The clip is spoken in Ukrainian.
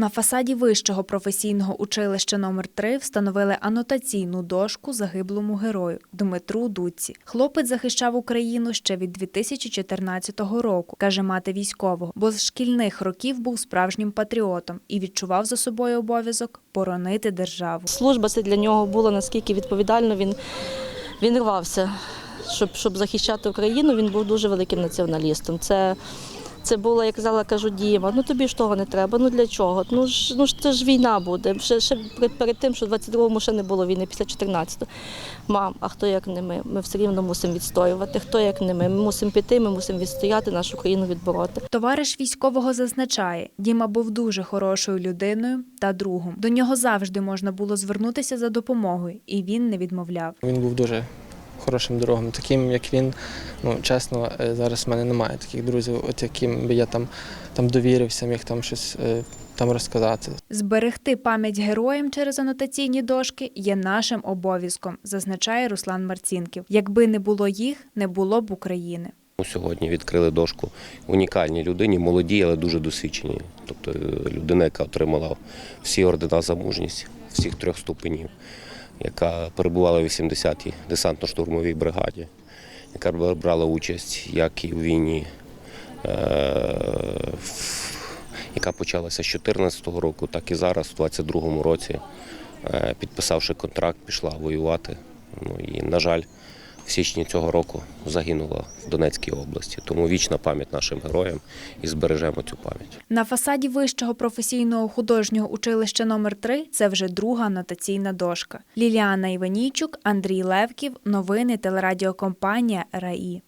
На фасаді вищого професійного училища номер 3 встановили анотаційну дошку загиблому герою Дмитру Дуці. Хлопець захищав Україну ще від 2014 року, каже мати військового, бо з шкільних років був справжнім патріотом і відчував за собою обов'язок боронити державу. Служба це для нього була наскільки відповідально. Він, він рвався, щоб, щоб захищати Україну. Він був дуже великим націоналістом. Це, це було, як казала, кажу, Діма, ну тобі ж того не треба. Ну для чого? Ну ж, ну ж це ж війна буде. Ще, ще перед, перед тим, що в 22-му ще не було війни, після 14-го. Мам, а хто як не ми? Ми все рівно мусимо відстоювати. Хто як не ми? Ми мусимо піти, ми мусимо відстояти нашу країну відбороти. Товариш військового зазначає, Діма був дуже хорошою людиною та другом. До нього завжди можна було звернутися за допомогою, і він не відмовляв. Він був дуже хорошим другом. Таким, як він, ну чесно, е, зараз в мене немає таких друзів, от яким би я там, там довірився, міг там щось е, там розказати. Зберегти пам'ять героям через анотаційні дошки є нашим обов'язком, зазначає Руслан Марцінків. Якби не було їх, не було б України. Сьогодні відкрили дошку унікальній людині, молодій, але дуже досвідченій. Тобто е, людина, яка отримала всі ордена за мужність, всіх трьох ступенів, яка перебувала в 80-й десантно-штурмовій бригаді, яка брала участь як і в війні, е, яка почалася з 2014 року, так і зараз, у 2022 році, е, підписавши контракт, пішла воювати. Ну і, на жаль, в січні цього року загинула в Донецькій області. Тому вічна пам'ять нашим героям і збережемо цю пам'ять. На фасаді вищого професійного художнього училища номер 3 це вже друга анотаційна дошка. Ліліана Іванійчук, Андрій Левків. Новини телерадіокомпанія РАІ.